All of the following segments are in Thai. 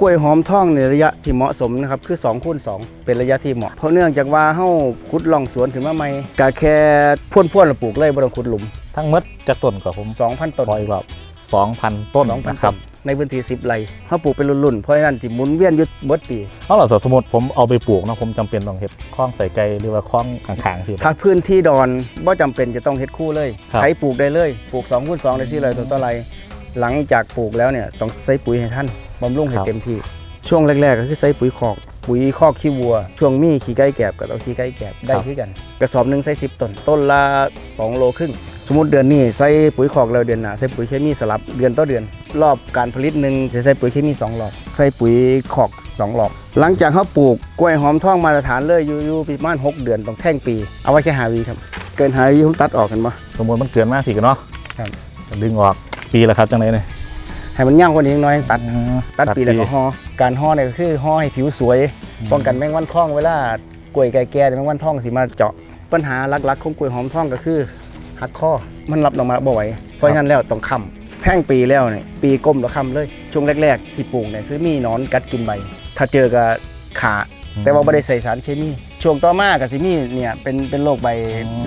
กล้วยหอมทองในระยะที่เหมาะสมนะครับคือ2คูณ2เป็นระยะที่เหมาะ เพราะเนื่องจากว่าเฮาขุดล่องสวนขึ้นมาใหม่ก็แค่พ่นพ่นๆแล้วปลูกเลยบ่ต้องขุดหลุม ทั้งหมดจะต้นกับผม2,000ต้นขออีกรอบ2,000 ต้น2,000นะครับในพื้นที่10ไร่เฮาปลูกเป็นรุ่นๆเพราะฉะนั้นสิหมุนเวียนอยู่เบิดปีเอาล่ะสมมติผมเอาไปปลูกเนาะผมจำเป็นต้องเฮ็ดคล้องใส่ไก่หรือว่าคล้องข้างๆที่ถ้าพื้นที่ดอนบ่จำเป็นจะต้องเฮ็ดคู่เลยครับใช้ปลูกได้เลยปลูก2คูณ2ได้4ไร่ตัวต่อไร่หลังจากปลูกแล้วเนี่ยต้องใส่ปุ๋ยให้ท่าน บำรุงให้เต็มที่ ช่วงแรก ๆ ก็คือใส่ปุ๋ยคอก ปุ๋ยคอกขี้วัว ช่วงมีขี้ไก่แกบก็ต้องขี้ไก่แกบได้คือกัน กระสอบหนึ่งใส่10ต้น ต้นละ2โลครึ่ง สมมติเดือนนี้ใส่ปุ๋ยคอกแล้วเดือนหน้าใส่ปุ๋ยเคมีสลับเดือนต่อเดือน รอบการผลิตหนึ่งจะใส่ปุ๋ยเคมี2รอบ ใส่ปุ๋ยคอก2รอบ หลังจากเขาปลูกกล้วยหอมทองมาตรฐานเลยอยู่อยู่ประมาณ6เดือนต้องแท่งปี เอาไว้แค่หาวีครับ เกินหาวีผมตัดออกกันบ่ สมมติมันเกินมากสิกันเนาะครับ ดึงออกปีละครับจังไดเนี่ย ให้มันย่างกว่านี้น้อยตัดตัดปีแล้วก็ห่อการห่อเนี่ยก็คือห่อให้ผิวสวย ป้องกันแมงวันทองเวลากล้วยไก่แก่แมงวันทองสิมาเจาะ ปัญหาหลักๆของกล้วยหอมทองก็คือหักข้อมันรับออกมาบ่ไหวเพราะฉะนั้นแล้วต้องค้ำแท่งปีแล้วเนี่ยปีก้มแล้วค้ำเลย ช่วงแรก ๆ ที่ปลูกเนี่ยคือมีหนอนกัดกินใบ ถ้าเจอกับขาแต่ว่าไม่ได้ใส่สารเคมี ช่วงต่อมากับสิมีเนี่ยเป็นเป็นโรคใบ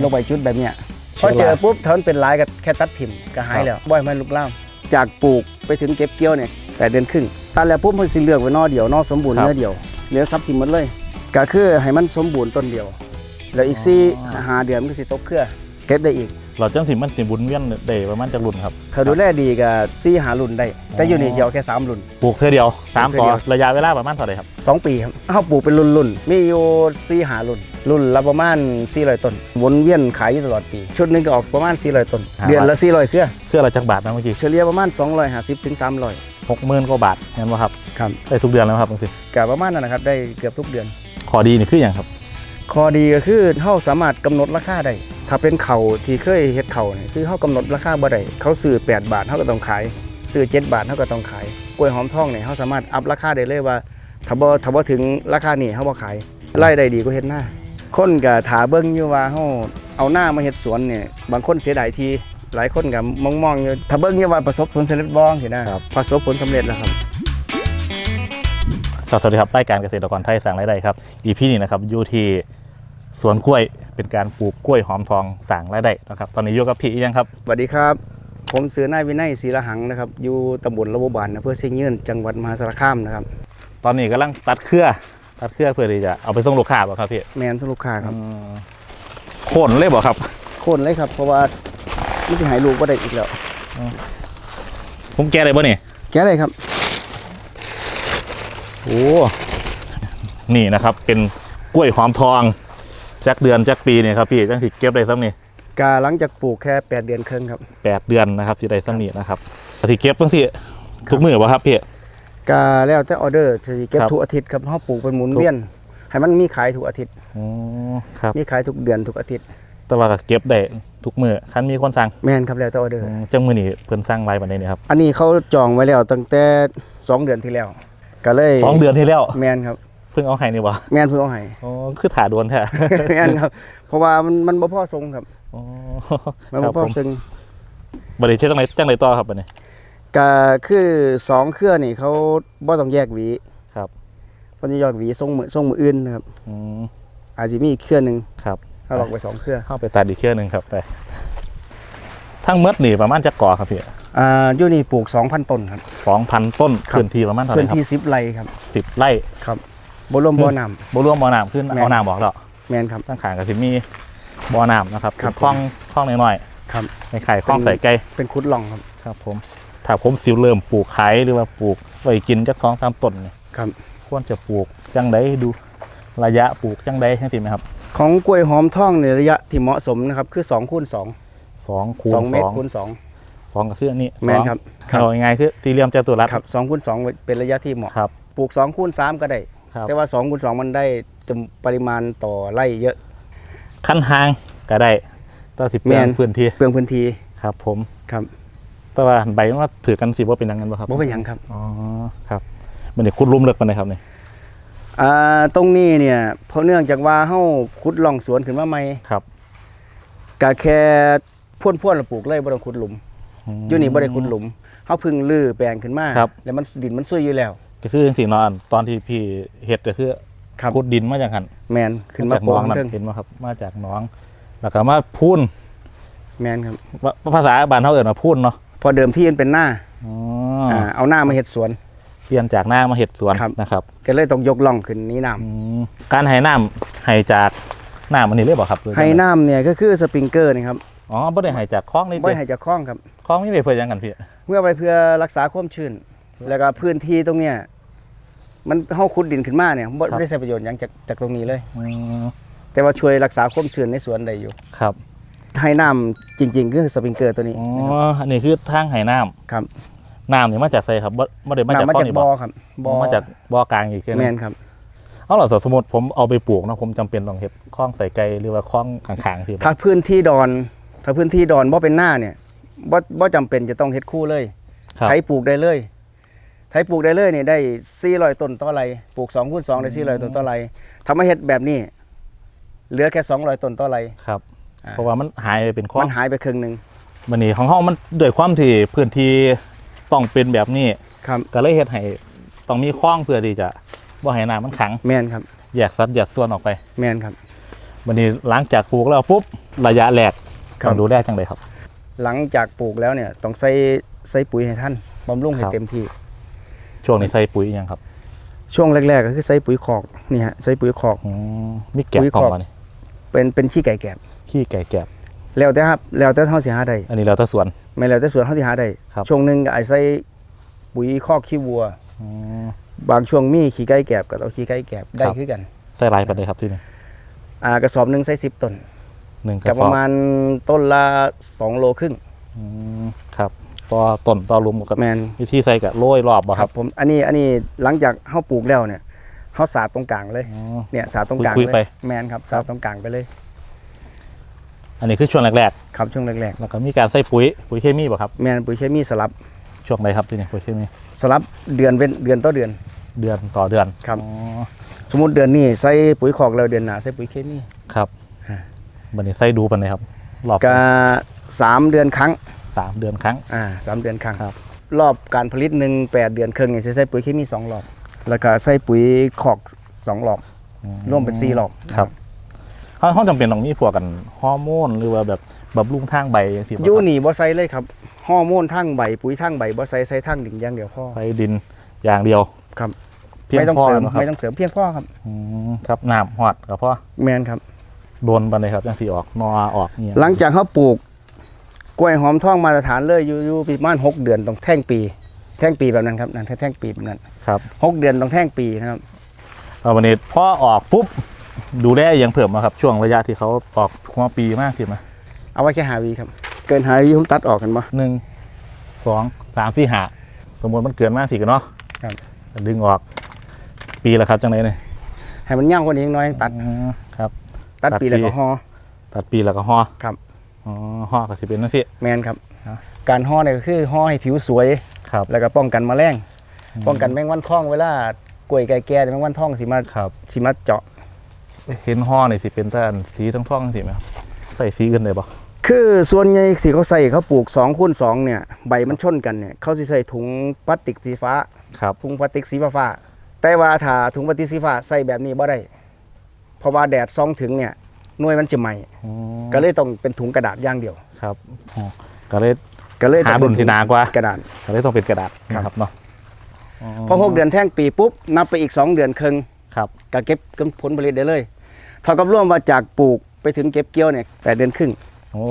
โรคใบจุดแบบเนี้ยพอเจอปุ๊บถ้ามันเป็นร้ายก็แค่ตัดถิ่มก็หายแล้วบ่อยมันลุกลาม จากปลูกไปถึงเก็บเกี่ยวเนี่ยแต่เดือนครึ่งตัดแล้วปุ๊บมันสิเลือกไว้นอเดียวนอสมบูรณ์เนื้อเดียวเหลือซับถิ่มหมดเลยก็คือให้มันสมบูรณ์ต้นเดียว แล้วอีกสี่หาเดือนมันก็สิตกเครือเก็บได้อีก เราจังสิมันสิบุญเวียนได้ประมาณจักรุ่นครับ ถ้าดูแลดีก็สี่หารุ่นได้ แต่อยู่นี่เดียวแค่สามรุ่น ปลูกเท่อเดียวสามปลูกต่อเทื่อเดียวระยะเวลาประมาณเท่าไหร่ครับสองปีครับเขาปลูกเป็นรุ่นรุ่นๆมีอยู่สี่หารุ่น รุ่นละประมาณ400ต้นวนเวียนขายอยู่ตลอดปี ชุดหนึงก็ออกประมาณ400ต้นห้าเดือนละ400เครือเครือละจักบาทนะเมื่อกี้เฉลี่ยประมาณ 250ถึง300หกหมื่นกว่าบาทเห็นไหมครับครับได้ทุกเดือนแล้วครับจังสิก็ประมาณนั้นนะครับได้เกือบทุกเดือน ขอดีนี่คืออย่างครับ ข้อดีก็คือเฮาสามารถกำหนดราคาได้ ถ้าเป็นเขาที่เคยเฮ็ดเขาเนี่ยคือเฮากำหนดราคาบ่ได้เขาซื้อ8 บาทเฮาก็ต้องขายซื้อ7บาทเฮาก็ต้องขายกล้วยหอมทองเนี่ยเฮาสามารถอัพราคาได้เลยว่าถ้าบ่ถ้าบ่ถึงราคานี้เฮาบ่ขายรายได้ดีกว่าเฮ็ดหน้าคนก็ถาเบิ่งอยู่ว่าเฮาเอาหน้ามาเฮ็ดสวนเนี่ยบางคนเสียดายทีหลายคนก็มองๆอยู่ถ้าเบิ่งอยู่ว่าประสบผลสำเร็จบ่สินะครับประสบผลสำเร็จแล้วครับครับสวัสดีครับรายการเกษตรกรไทยสั่งรายได้ครับ อีพีนี้นะครับอยู่ที่ สวนกล้วยเป็นการปลูกกล้วยหอมทองสั่งรายได้นะครับ ตอนนี้อยู่กับพี่อีกยังครับสวัสดีครับ ผมเสือนายวินัยศรีละหังนะครับ อยู่ตำบลระบบานอำเภอเชียงยืนจังหวัดมหาสารคามนะครับ ตอนนี้กำลังตัดเครือตัดเครือเพื่อที่จะเอาไปส่งลูกค้าบ่ครับพี่แมนสลูกค้าครับอืมโค่นเลยบ่ครับ โค่นเลยครับ เพราะว่าไม่ได้หายลูกก็ได้อีกแล้วผมแก้ได้บ่นี่แก้เลยครับโอ้นี่นะครับเป็นกล้วยหอมทอง จักเดือนจักปีเนี่ยครับพี่จังสิเก็บได้ซ้ำนี่กาหลังจากปลูกแค่8เดือนครึ่งครับแปดเดือนนะครับสิได้ซ้ำนี่นะครับสิเก็บจังสิทุกมือบ่ครับพี่กาแล้วแต่ออเดอร์จะสิเก็บครับทุกอาทิตย์ครับเฮาปลูกเป็นหมุนเวียนให้มันมีขายทุกอาทิตย์อ๋อครับมีขายทุกเดือนทุกอาทิตย์ แต่ว่าก็เก็บได้ทุกมือคันมีคนสั่งแมนครับแล้วแต่ออเดอร์อืมจังมือนี่เพิ่นสั่งไว้บัดนี้นี่ครับอันนี้เขาจองไว้แล้วตั้งแต่2เดือนที่แล้วก็เลยสองเดือนที่แล้วแมนครับ เพิ่งเอาให้นี่บ่แมนเพิ่งเอาให้อ๋อคือถ่าดวนแท้แมนครับ เพราะว่ามันมันบ่พอทรงครับอ๋อมันคบ่รับพอผมซึ่งบัดนี้เช็ดจังไดจังไดต่อครับบัดนี้ก็คือสองเครือนี่เขาบ่ต้องแยกหวีครับเพราะจะแยกหวีทรงมือทรงมืออื่นนะครับอืมอาจจะมีอีกเครือหนึงครับถ้าลอกไปสองเครือเข้าไปตัดอีกเครือหนึงครับไปทั้งหมดนี่ประมาณจักก่อครับพี่อ่าอยู่นี่ปลูก 2,000 ต้นครับ 2,000 ต้นครับพื้นที่ประมาณเท่าไหพื้ร่นครับที่10ไร่ครับ 10 ไร่บ่ รวมบ่อน้ บ่รวมบ่อน้ำขึ้นแม่นเอาน้ำบอกแล้วำแม่นครับ ตั้งขางก็สิมีบ่อน้ำนะครับครับเป็นคลองคลองน้อยครับ ๆในไข่คลองเป็นใส่ไก่เป็นคุดล่องครับ ครับผมถ้าผมสิเริ่มปลูกขายหรือว่าปลูกไว้กินจักสองสามต้นนี่ครับ ควรจะปลูกจังไดดูระยะปลูกจังไดจังซี่ไหมครับของกล้วยหอมทองในระยะที่เหมาะสมนะครับคือ2คูณ2 สองคูณ2เมตสรองคูณสองก็คืออันนี้2แม่นครับ สองเอาง่ายๆคือสี่เหลี่ยมจัตุรัสครับ2คูณ2เป็นระยะที่เหมาะ ครับปลูก2คูณ3ก็ได้ ครับ แต่ว่า2คูณ2มันได้จำปริมาณต่อไร่เยอะ ขั้นหางก็ได้ต่อสิบแม่แปลนงพื้นที่เปลืองพื้นที่ครับ ผม ครับแต่ว่าใบมันว่าถือกันสิว่าเป็นอยังไงบ่ครับบ่เป็นหยังครับอ๋อครับมันนี่คุดลุ่มเลิกปานใดครับนี่อ่าตรงนี้เนี่ยเพราะเนื่องจากว่าเฮาขุดล่องสวนขึ้นมาใหม่ครับก็แค่พ่นพ่นๆแล้วปลูกเลยบ่ต้องขุดหลุมอยู่นี่บ่ได้ขุดหลุมเฮาเพึ่งลื้อแปลงขึ้นมาครับ แล้วมันดินมันซุยอยู่แล้ว ก็คือจังซี่เนาะตอนที่พี่เฮ็ดก็คือครับขุดดินมาจากหันแมนขึ้นมาจากโปหน้อองงนั่นเทิงเห็นบ่ครับ มาจากหน้อง แล้วก็มาพูนแมนครับว่าภาษาบ้านเฮาเอิ้นว่าพูนเนาะพอเดิมที่มันเป็นหน้าอ๋ออ่าเอาหน้ามาเฮ็ดสวน เปลี่ยนจากหน้ามาเฮ็ดสวนครับ นะครับก็เลยต้องยกล่องขึ้นนี้น้อืมการให้น้ำให้จากน้ำอันนี้เลยบ่ครับหรือำให้น้ำเนี่ยก็คือสปริงเกอร์นี่ครับอ๋อบ่ได้ให้จากคลองนี่บ่เด้ให้จากคล้องครับคลองมีไว้เพื่อหยังกันพี่เพื่อไปเพื่อรักษาความชื้น แล้วก็พื้นที่ตรงเนี้ยมันเฮาขุดดินขึ้นมาเนี่ยบ่ได้ใช้ประโยชน์หยังจากจากตรงนี้เลย อืมแต่ว่าช่วยรักษาความชื้นในสวนได้อยู่ ครับให้น้ำจริง ๆ คือสปริงเกอร์ตัวนี้อ๋ออันนี้คือทางให้น้ำครับน้ำนี่มาจากไสครับบ่บ่ได้มาจากน้ำมาคลองจากนี่บ่บ่อครับมาจากบ่อกลางอีกแค่แมนั้นนครับ เอาล่ะสมมุติผมเอาไปปลูกเนาะผมจำเป็นต้องเฮ็ดคลองใส่ไก่หรือว่าคลองข้างๆที่ถ้าพื้นที่ดอน ถ้าพื้นที่ดอนบ่เป็นหน้าเนี่ยบ่บ่จำเป็นจะต้องเฮ็ดคู่เลยครับ ไถปลูกได้เลย ไถปลูกได้เลยนี่ได้400ต้นต่อไรปลูก2คูณ2ได้400ต้นต่อไรถ้ามาเฮ็ดแบบนี้ เหลือแค่200ต้นต่อไรครับอ่าเพราะว่ามันหายไปเป็นคลอมังนหายไปครึ่งหนึงบันนี้ของเฮามันด้วยความที่พื้นที่ต้องเป็นแบบนี้ครับก็เลยเฮ็ดให้ต้องมีคลองเพื่อที่จะบ่ให้น้ำมันขังแม่นครับแยกสัดแยกส่วนออกไป แม่นครับบันนี้หลังจากปลูกแล้วปุ๊บระยะแรกครับต้องดูแลจังไดครับ หลังจากปลูกแล้วเนี่ยต้องใส่ใส่ปุ๋ยให้ท่านบำรุงให้ครับเต็มที่ ช่วงนี้ใส่ปุ๋ยอิหยังครับช่วงแรกๆก็คือใส่ปุ๋ยคอกนี่ฮะใส่ปุ๋ยคอก อืมมีแกะปุ๋ยพร้อคมอกบ่นี่เป็นเป็นขี้ไก่แกบขี้ไก่แกบแล้วแต่ครับแล้วแต่เฮาสิหาได้อันนี้เราแต่สวน ไม่แล้วแต่สวนเฮาสิหาได้ครับ ช่วงหนึงก็อาจใส่ปุ๋ยคอกขี้วัว อืม บางช่วงมีขี้ไก่แกบก็เอาขี้ไก่แกบได้ครับ คือกันใส่หลายปานใดครับที่นี่อ่ากระสอบหนึงใส่10ต้นหนึ่งกก็ระสปอบระมาณต้นละ2โลครึ่งอืมครับ ต่อต้นต่อหลุมกับแมนวิธีใส่กับโรยรอบบ่คครัรับบ ผมอันนี้อันนี้หลังจากเฮาปลูกแล้วเนี่ยเฮาสาดตรงกลางเลยอ๋อเนี่ยสาดตรงกลางคุยๆเลไป ยแมนครับสาดตรงกลางไปเลยอันนี้คือช่วงแรกครับช่วงแรกๆ แล้วก็มีการใส่ปุ๋ยปุ๋ยเคมีบ่ครับ ๆ แมนปุ๋ยเคมีสลับช่วงใดครับที่นี่ปุ๋ยเคมีสลับเดือนเว้นเดือนต่อเดือนเดือนต่อเดือนครับอ๋อสมมุติเดือนนี้ใส่ปุ๋ยคอกแล้วเดือนหน้าใส่ปุ๋ยเคมี ครับอ่าบันนี้ใส่ดูปันเลยครับรอบก็สามเดือนครั้ง สามเดือนครั้ง อ่าสามเดือนครั้งครับ รอบการผลิตหนึ่งแปดเดือนครึ่งเนี่ยใส่ปุ๋ยเคมีสองรอบ แล้วก็ใส่ปุ๋ยคอกสองรอบ รวมเป็นสี่รอบ ครับเขาเขาจำเป็นต้องมีพวกกันฮอร์โมนหรือว่าแบบบำรุงทางใบสิบ่ครับยูนี่บ่ใส่เลยครับฮอร์โมนทั้งใบปุ๋ยทั้งใบบ่ใส่ใส่ทั้งดิ่งอย่างเดียวพ่อใส่ดินอย่างเดียวครับเพียงไม่ต้องพอเสริมนะครับไม่ต้องเสริมเพียงพ่อครับอืมครับน้ำหอดกับพ่อแมนครับโดนปันเลยครับจังสีออกนอออกเนี่ยหลังจากเขาปลูก กล้วยหอมทองมาตรฐานเลยอยู่อยู่ประมาณหกเดือนต้องแท่งปี แท่งปีแบบนั้นครับนั่นแท่งปีแบบนั้นครับหกเดือนต้องแท่งปีนะครับเอาวันนี้พ่อออกปุ๊บดูแลยังเพิ่มมาครับ ช่วงระยะที่เขาออกหัวปีมากขึ้นไหมเอาไว้แค่หาวีครับ เกินหาวีผมตัดออกกันบ่หนึ่งสองสามสี่หาสมมติมันเกินมากสิกันเนาะครับดึงออกปีละครับจังไรเนี่ยให้มันย่างกว่านี้น้อยตัดอืมครับ ตัดตัดปีแล้วปีก็ห่อตัดปีแล้วก็ห่อครับ อ๋อห่อก็สิเป็นนั่นสิ แมนครับ ครับ การห่อเนี่ยก็คือห่อให้ผิวสวย ครับ แล้วก็ป้องกันแมลงป้องกันแมงวันทองเวลากล้วยแก่ๆแมงวันทองสิมาครับ สิมาเจาะ เห็นห่อนี่สิเป็นแต่อันสีทั้งท่องๆสิไหมครับใส่สีอื่นได้ปะคือส่วนใหญ่ที่เขาใส่เขาปลูก2คูณ2เนี่ยใบมันชนกันเนี่ยเขาสิใส่ถุงพลาสติกสีฟ้า ครับ ถุงพลาสติกสีฟ้าๆแต่ว่าถ้าถุงพลาสติกสีฟ้าใส่แบบนี้บ่ได้ เพราะว่าแดดส่องถึงเนี่ย หน่วยมันจะไหม้ก็เลยต้องเป็นถุงกระดาษอย่างเดียว ครับอ๋อก็เลย ก็เลยต้องหาเป็ดุลที่หนากว่ากระดาษ ก็เลยต้องเป็นกระดาษครับ นะครับเนาะพอหกเดือนแท่งปีปุ๊บนับไปอีก2เดือนครึ่งครับก็เก็บผลผลิตได้เลยเท่ากับร่วมว่าจากปลูกไปถึงเก็บเกี่ยวเนี่ยแปดเดือนครึ่ง โอ้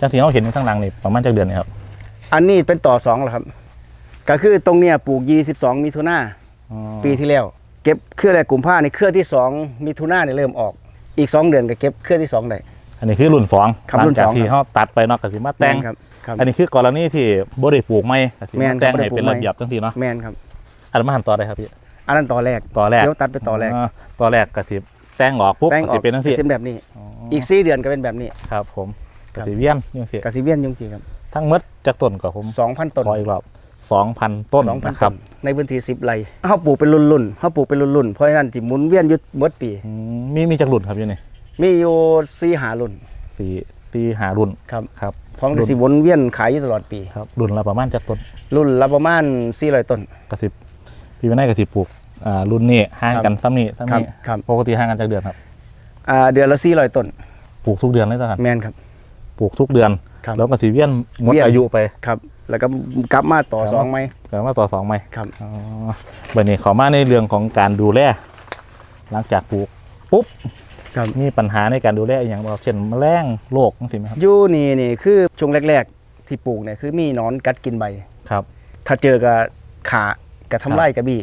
จังที่เขาเห็นอยู่ข้างหลังนี่ประมาณจากเดือนนี่ครับอันนี้เป็นต่อสองแล้วครับ ก็คือตรงเนี้ยปลูก 22 มิถุนาอ๋อปีที่แล้ว เก็บเครือแรกกุมภาในเครือที่ 2 มิถุนาเนี่ยเริ่มออก อีก 2 เดือนก็เก็บเครือที่ 2 ได้ อันนี้คือรุ่นสองครับหลัรุ่นจากสองที่ครับ เขาตัดไปเนาะกสิมาแต่งครับครับ อันนี้คือกรณีที่บ่ได้ปลูกไม่กสิแม่มานครับแต่งบ่ได้ให้ปลูกเป็นไม้ ระเบียบจังซี่เนาะแมนครับ อันนั้นมาหันต่อได้ครับพี่อันนั้นต่อแรกต่อแรกเดี๋ยวตัดไปต่อแรกต่อแรกกสิแต่งออกปุ๊บแป้งกออสิกเป็นจังซี่เป็นแบบนี้อ๋ออีก 4 เดือนก็เป็นแบบนี้ครับผมกครับสิเวียนจังซี่กสิเวียนยุงสีครับทั้งหมดจากต้นก็ผม 2,000ต้นขออีกรอบ 2,000 ต้น2,000นะครับต้นในพื้นที่10ไร่เฮาปลูกเป็นรุ่นๆเฮาปลูกเป็นรุ่นๆเพราะฉะนั้นสิหมุนเวียนอยู่หมดปี อืมมีมีจากรุ่นครับอยู่นี่มีอยู่4หารุ่นสี่สี่หารุ่นครับครับพร้อมที่สิวนเวียนขายอยู่ตลอดปี ครับรุ่นละประมาณจากต้นรุ่นละประมาณ400ต้น กระสิบปีพี่วินัยกับสิปลูกอ่ารุ่นนี้ห่างครับกันซ้ำนี่ซ้ำครับนี่ครับ ปกติห่างกันจากเดือนครับอ่าเดือนละ400ต้นปลูกทุกเดือนเลยจ้ะครับแม่นครับ ปลูกทุกเดือน ครับแล้วก็สีเวียนหมดเวียน อายุไป ครับ แล้วก็กลับมาต่อครับสองไหมเกิดมาต่อสองไหมครับอ๋อบันนี้เขามาในเรื่องของการดูแลหลังจากปลูกปุ๊บครับมีปัญหาในการดูแลอหย่างแบบเช่นแมลงโรคจังซี่ไหมครับอยู่นี่นี่คือช่วงแรก ๆ ที่ปลูกเนี่ยคือมีหนอนกัดกินใบครับ ถ้าเจอกับขากับทำไรกับบี้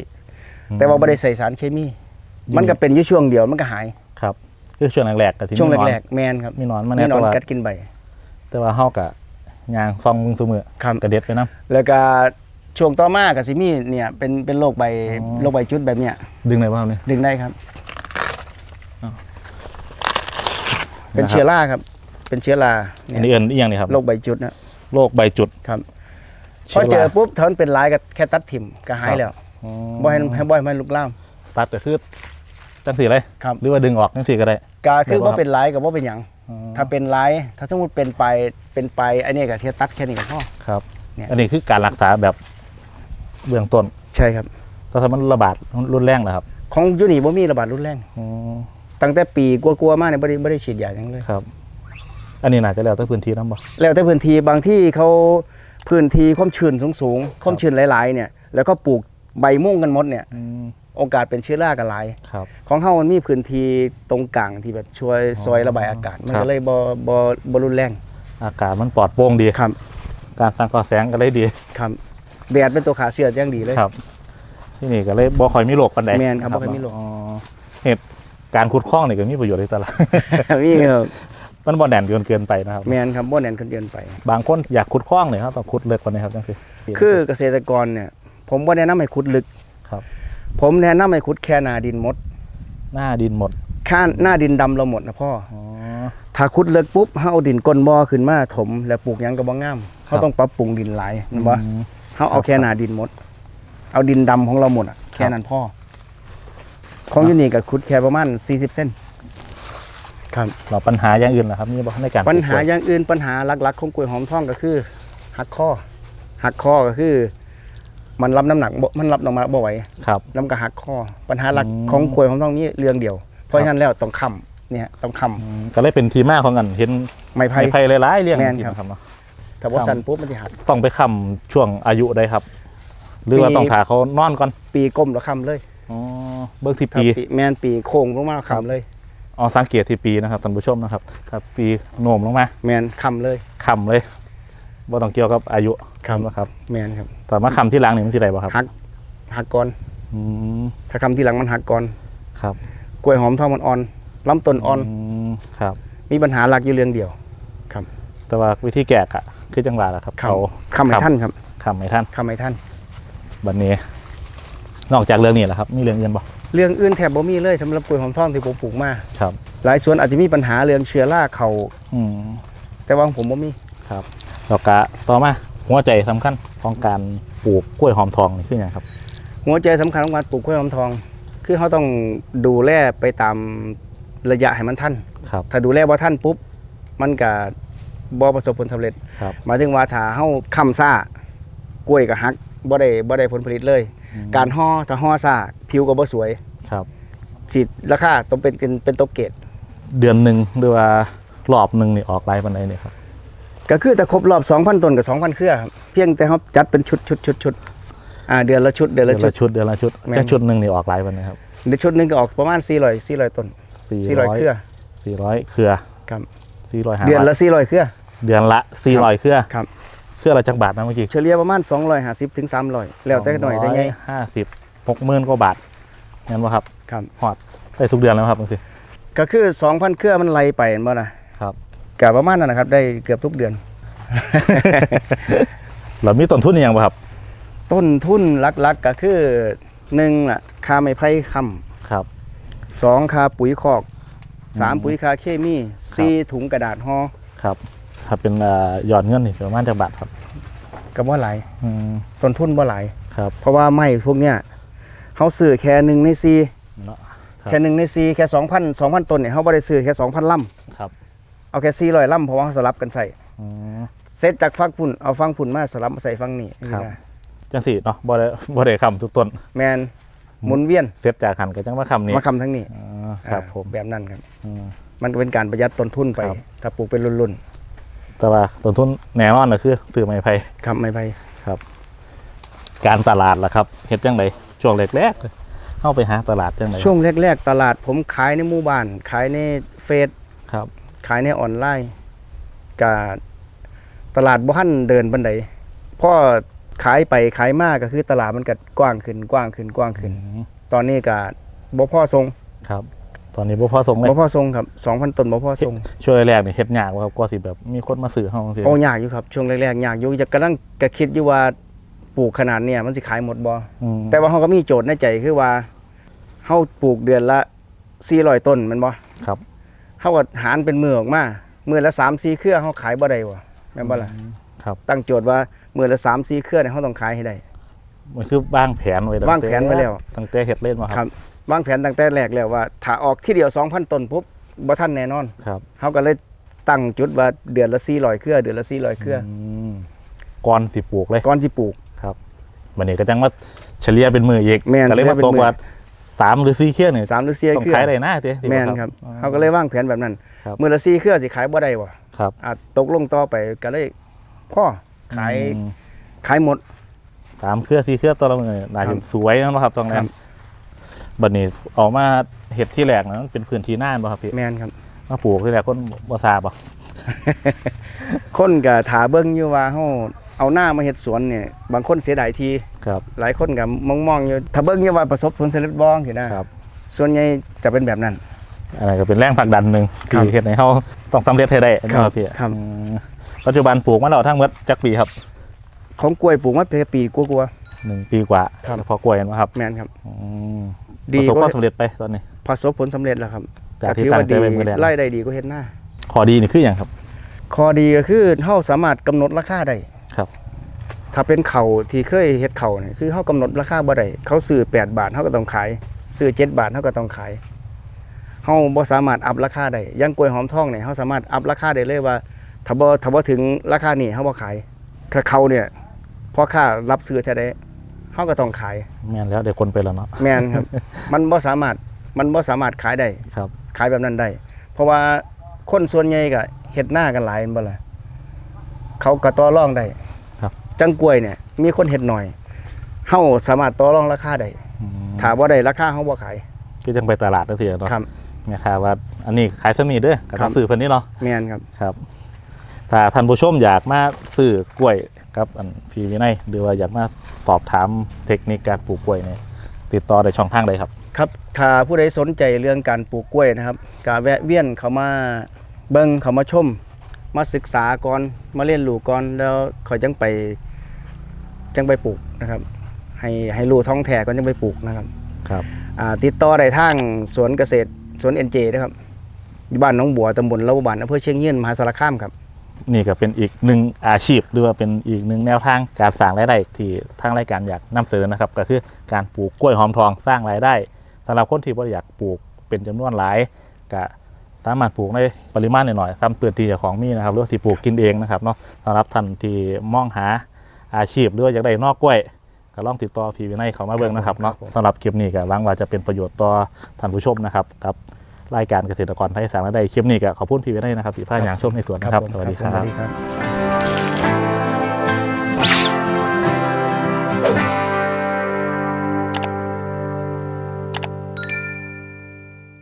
แต่ว่าไม่ได้ใส่สารเคมี มันก็เป็นอยู่ช่วงเดียวมันก็หายครับคือช่วงแรกๆกับที่ช่วงมีหนอนแรกๆแมนครับมีหนอนมามีแน่หนอแต่นว่ากัดกินใบ แต่ว่าเฮากะ ยางซองมึงซุมือครับ กระเด็ดไปนํแล้วก็ช่วงต่อมากับซิมีเนี่ยเป็นเป็นโรคใบอ๋อโรคใบจุดแบบเนี้ยดึงเลยว่าครับนี่ดึงได้ครับอ๋อเป็นนะครับ เชื้อราครับ เป็นเชื้อราอันนี้เนี่ยเอินอีกอย่างนี่ครับโรคใบจุดนะโรคใบจุดครับพอเจอปุ๊บถ้ามันเป็นร้ายก็แค่ตัดถิ่มก็หายแล้วอ๋อบ่ให้ให้บ่ให้มันลุกลาม ตัดก็คือจังสีเลยครับ หรือว่าดึงออกจังสีก็ได้ ก็คือแบบว่าว่าเป็นร้ายกับว่าเป็นหยังอ๋อ ถ้าเป็นร้ายถ้าสมมติเป็นไปเป็นไปไอ้นี่ก็เทียตัดแค่นี้ก็พอ ครับ เนี่ย อันนี้คือการรักษาแบบเบื้องต้นใช่ครับ ถ้าสมมติระบาดรุนแรงนะครับของยูนี่บ่มีระบาดรุนแรงอ๋อตั้งแต่ปีกลัวๆมาเนี่ยบ่ได้บ่ได้ฉีดยาหยังเลย ครับ อันนี้น่าจะแล้วแต่พื้นที่น้ำบ่ แล้วแต่พื้นที่บางที่เขาพื้นที่ความชื้นสูงๆความชื้นหลายๆเนี่ย แล้วก็ปลูกใบม่วงกันหมดเนี่ยอืม โอกาสเป็นเชื้อรากันหลาย ครับ ของเฮามันมีพื้นที่ตรงกลางที่แบบช่วยซอยระบายอากาศ มันครัก็บ เลยบ่บ่บ่รุนแรงอากาศมันปลอดโปร่งดี ครับการสร้างก่อแสงก็เลยดี ครับแดดเป็นตัวขาเชื้ออย่างดีเลย ครับ ที่นี่ก็เลยบ่ค่อยมีโรคปานใดแม่นครับบ่ค่อยมีโรค อ๋อเหตุการขุดคลองนี่ก็มีประโยชน์ในตลาดมีครับมันบ่แน่นเกินเกินไปนะครับ แม่นครับบ่แน่นคนเกินไป บางคนอยากขุดคลองเนี่ยครับต้องขุดเลิกกว่านี้ครับจังซี่คือเกษตรกรเนี่ย ผมบ่แนะนำให้ขุดลึก ครับ ผมแนะนำให้ขุดแค่หน้าดินหมด หน้าดินหมดค่าหน้าดินดำเราหมดนะพ่ออ๋อ ถ้าขุดเลิกปุ๊บเฮาเอาดินก้นบ่อขึ้นมาถม แล้วปลูกหยังก็บ่งามครัเขาบต้องปรับปรุงดินหลายแม่นบ่อืม เฮาเอาแค่หน้าดินหมด เอาดินดำของเราหมดอะแค่นั้นพ่อของยูนี่ก็ขุดแค่ประมาณ40เส้นครับ เราปัญหาอย่างอื่นนะครับมีบ่ในการปลูกปัญหากล้วยอย่างอื่นปัญหาหลักๆ ของกล้วยหอมทองก็คือหักข้อหักข้อก็คือ มันรับน้ำหนักบ่มันรับน้ำหนักบ่ไหวครับน้ำกระหักข้อปัญหาหลักอืม ของกล้วยหอมทองนี้เรื่องเดียว เพราะฉะนั้นแล้วต้องค้ำเนี่ยต้องค้อืมก็เลยเป็นทีมาของกันเห็นำไม้ไผ่ ไม้ไผ่หลายๆเรื่องแม่นจริงครับๆครับเนาะถ้าว่าค้ำสั่นปุ๊บมันจะหัก ต้องไปค้ำช่วงอายุได้ครับ หรือว่าปี ต้องถาเขานอนก่อนปีก้มแล้วค้ำเลยอ๋อเบิ่งที่ถ้าปี ปีแมนปีโค้งลงมาค้ำเลย อ๋อสังเกตที่ปีนะครับท่านผู้ชมนะครับถ้าปีโหน่มลงมาแมนค้ำเลยค้ำเลย บ่ต้องเกี่ยวกับอายุครับ นะครับแมนครับแต่มาค้ำที่หลังนี่มันสิได้บ่ครับหักหักก่อนอืมถ้าค้ำที่หลังมันหักก่อนครับกล้วยหอมทองมันอ่อนลำต้นอ่อน มครับ มีปัญหาหลักอยู่เรื่องเดียวแต่ว่าวิธีแก้อะคือจังหวะละครับค้เขาำค้ำให้ท่านครับค้ำให้ท่านค้ำให้ท่าน บัดนี้ นอกจากเรื่องนี้แหละครับ มีเรื่องอื่นบ่เรื่องอื่นแทบบ่มีเลยสำหรับกล้วยหอมทองที่ผมปลูกมาครับ หลายสวนอาจจะมีปัญหาเรื่องเชื้อราเขาอืมแต่ว่าของผมบ่มีครับ แล้วก็ต่อมาหัวใจสำคัญของการปลูกกล้วยหอมทองนี่คืออย่างครับ หัวใจสำคัญของการปลูกกล้วยหอมทอง คือเขาต้องดูแลไปตามระยะให้มันทันครับถ้าดูแลบ่ทันปุ๊บมันก็บ่ประสบผลสำเร็จครับหมายถึงว่าถ้าเฮาค้ำซ่ากล้วยก็หักบ่ได้บ่ได้ผลผลิตเลย การห่อถ้าห่อซ่าผิวก็บ่สวยครับสิราคาต้องเป็นเป็นเป็นตกเกรดเดือนหนึ่งหรือว่ารอบหนึ่งนี่ออกไลฟ์ปันไดนี่ครับ ก็คือถ้าครบรอบ2,000ต้นกับ2,000เครือครับเพียงแต่เฮาจัดเป็นชุดชุดชุดชุดอ่าเดือนละชุดเดือนเดืละอนชุด ละชุดเดือนละชุดแม่นจะชุดหนึ่งนี่ออกไลฟ์ปันไดครับเดือนชุดหนึงก็ออกประมาณ400 400ต้นสี่400เครือสี่ร้อยเครือครับสี่ร้อยห้าเดือนละ400เครือ เดือนละสี่ร้อยเครือครับ เครือละจักบาทนะเมื่อกี้เฉลี่ยประมาณ250ถึง300แล้วแต่หน่อยแต่ไงห้าสิบหกหมื่นกว่าบาทงั้นว่าครับครับฮอดได้ทุกเดือนแล้วครับบางทีก็คือ 2,000 เครือมันไล่ไปเห็นบ่นะ ครับก็ประมาณนั้นนะครับ ได้เกือบทุกเดือน เรามีต้นทุนอหย่างบ่ครับ ต้นทุนหลักๆก็คือหนึ่งล่ะค่าไม้ไผ่ค้ครับำสองค่าปุ๋ยคอกสามอืมปุ๋ยค่าเคมีสี่ถุงกระดาษห่อครับ ถ้าเป็นเอ่อยอดเงินนี่ประมาณจักบาทครับก็บ่หลายอืม ต้นทุนบ่หลาย ครับ เพราะว่าไม้พวกเนี้ยเขาซื้อแค่หนึ่งในสี่เนาะครับ แค่หนึ่งในสี่แค่สองพันสองพันต้นเนี่ยเขาบ่ได้ซื้อแค่สองพันลครับำ เอาแค่สี่ร้อยลำเพราะว่าเขาสลับกันใส่อืม เสร็จจากฟังพุ่นเอาฟังพุ่นมาสลับมาใส่ฟังนี่ครับ นะจังสี่เนาะบ่ได้บ่ได้คำทุกต้นแมนหมุนเวียนเสร็จจากหันก็จังมาคำนี้มาคำทั้งนี้อ๋อครับอ่าผม แบบนั้นครับ อืม มันก็เป็นการประหยัดต้นทุนไป ครับ ถ้าปลูกเป็นรุ่นแต่ว่าต้นทุนแน่นอนก็คือซื้อไม้ไผ่ๆครับไม่ไปการตลาดล่ะครับเฮ็ดจังไดช่วงแรกๆเข้าไปหาตลาดจังไดช่วงแรก ๆ ตลาดผมขายในหมู่บ้าน ขายในเฟซครับขายในออนไลน์กับตลาดบ่ทันเดินบันไดพอขายไปขายมากก็คือตลาดมันก็กว้างขึ้นกว้างขึ้นกว้างขึ้นอืมตอนนี้ก็บ่พอทรงครับ ตอนนี้บ่พอส่งเลยบ่พอทรงครับ2,000ต้นบ่พอทรงช่วงแรกๆนี่เฮ็ดยากบ่ครับกว่าสิแบบมีคนมาซื้อเฮาจังซี่โอ้ยากอยู่ครับช่วงแรกๆยากอยู่จะกำลังก็คิดอยู่ว่าปลูกขนาดเนี้ยมันสิขายหมดบ่อืมแต่ว่าเฮาก็มีโจทย์ในใจคือว่าเฮาปลูกเดือนละ400ต้นแมันบ่ครับ เฮาก็หารเป็นมือออกมามือละ3 4เครือเฮาขายบ่ได้บ่แม่นบ่ล่ะครับ ตั้งโจทย์ว่ามือละ3 4เครือเนี่ยเฮาต้องขายให้ได้มันคือวางแผนไว้ตั้วางแผนไว้แล้วตั้งแต่เฮ็ดเล่นมาคครัรับบวางแผนตั้งแต่แรกแล้วว่าถ้าออกที่เดียว2,000ต้นปุ๊บบ่ทันแน่นอนครับเฮาก็เลยตั้งจุดว่าเดือนละ400เครือเดือนละ400เครือมก่อนสิปลูกเลยก่อนสิปลูกวันนี้ก็จังว่าเฉลี่ยเป็นมืออีกแม่นก็เลยมาเฉลี่ยเป็นตกมือว่า สามหรือสี่เครื่องนี่3หรือ4ต้องเครือขายได้นะเด้ที่แม่นว่าครับอ๋อเขาก็เลยวางแผนแบบนั้นครับมือละ4เครือสิขายบ่ได้บ่ครับอาจตกลงต่อไปก็เลยพ่อขายอืมขายหมดสามเครือสี่เครือตัวละมือน่าครัจะบสวยนะครับตรงนั้ครันบบัดนี้ออกมาเห็ดที่แรกนะมันเป็นพื้นที่น่านบ่ครับพี่แมนครับมาปลูกที่แรกคนบ่ทราบบ่คนก็ถาเบิ่งอยู่ว่าเฮา เอาหน้ามาเฮ็ดสวนเนี่ยบางคนเสียดายทีครับ หลายคนก็มองๆอยู่ถ้าเบิ่งอยู่ว่าประสบผลสำเร็จบ่สินะครับ ส่วนใหญ่จะเป็นแบบนั้น อันนั้นก็เป็นแรงผลักดันหนึ่งครับ ที่เฮ็ดให้เฮาต้องสำเร็จให้ได้นะครับพี่ครับอืมปัจจุบันปลูกมาแล้วทั้งหมดจักปีครับของกล้วยปลูกมาเป็นปีกว่าหนึ่งปีกว่าครับ พอกล้วยนะครับๆแม่นครับ อืมดีประสบกควาว่ามสำเร็จไปตอนนี้ ประสบผลสำเร็จแล้วครับจากก็ที่ถือตั้งว่าใจดีไว้มื้อแรกรายได้ดีกว่าเฮ็ดหน้า ข้อดีนี่คือหยังครับ ข้อดีก็คือเฮาสามารถกำหนดราคาได้ครับ ถ้าเป็นเขาที่เคยเฮ็ดเขาเนี่ยคือเฮากำหนดราคาบ่ได้เขาซื้อ8 บาทเฮาก็ต้องขาย ซื้อ 7 บาทเฮาก็ต้องขายเฮาบ่สามารถอัพราคาได้อยังกล้วยหอมทองเนี่ยเฮาสามารถอัพราคาได้เลยว่าถ้าบ่ถ้าบ่ถึงราคานี้เฮาบ่ขายถ้าเขาเนี่ยพอค่ารับซื้อแท้ได้เฮาก็ต้องขายแม่นแล้วเดี๋ยวคนไปแล้วเนาะแม่นครับ มันบ่สามารถมันบ่สามารถขายได้ครับ ขายแบบนั้นได้ เพราะว่าคนส่วนใหญ่ก็เฮ็ดหน้ากันหลายแม่นบ่ล่ะเขาก็ต่อรองได้ครับ จังกล้วยเนี่ย มีคนเฮ็ดหน่อยเฮาสามารถต่อรองราคาได้อืมถ้าบ่ได้ราคาเฮาบ่ขายก็จังไปตลาดจังซี่เนาะครับเนี่ยครับว่าอันนี้ขายสมีเด้อกับครับซื้อเพิ่นนี่เนาะแม่นครับครับถ้าท่านผู้ชมอยากมาซื้อกล้วยกับอันพี่วินัยหรือว่าอยากมาสอบถามเทคนิคการปลูกกล้วยเนี่ยติดต่อได้ช่องทางใดครับ ครับถ้าผู้ใดสนใจเรื่องการปลูกกล้วยนะครับก็แวะเวียนเข้ามาเบิ่งเข้ามาชม มาศึกษาก่อนมาเรียนรู้ก่อนแล้วค่อยจังไปจังไปปลูกนะครับ ให้ให้รู้ท้องแท้ก่อนจังไปปลูกนะครับครับอ่าติดต่อได้ทางสวนเกษตรสวนเอ็นเจนะครับอยู่บ้านหน้องบัวตำบลละบานอำเภอเชียงยืนมหาสารคามครับนี่ก็เป็นอีกหนึ่งอาชีพ หรือว่าเป็นอีกหนึ่งแนวทางการสร้างรายได้ที่ทางรายการอยากนำเสนอนะครับ ก็คือการปลูกกล้วยหอมทองสร้างรายได้สำหรับคนที่บ่อยากปลูกเป็นจำนวนหลายก็ สามารถปลูกในปริมาณหน่อยๆซ้ำเตือนที่เจ้าของมีนะครับหรือว่าสิปลูกกินเองนะครับเนาะสำหรับท่านที่มองหาอาชีพหรือว่าอยากได้นอกกล้วยก็ลองติดต่อพี่วินัยเขามาเบิ่งนะครับเนาะครับผมสำหรับคลิปนี้ก็หวังว่าจะเป็นประโยชน์ต่อท่านผู้ชมนะครับกับรายการเกษตรกรไทยสร้างรายได้คลิปนี้ก็ขอบคุณพี่วินัยนะครับที่พาอย่างชมในสวนนะครับสวัสดีคผมรับสวัสดีครับ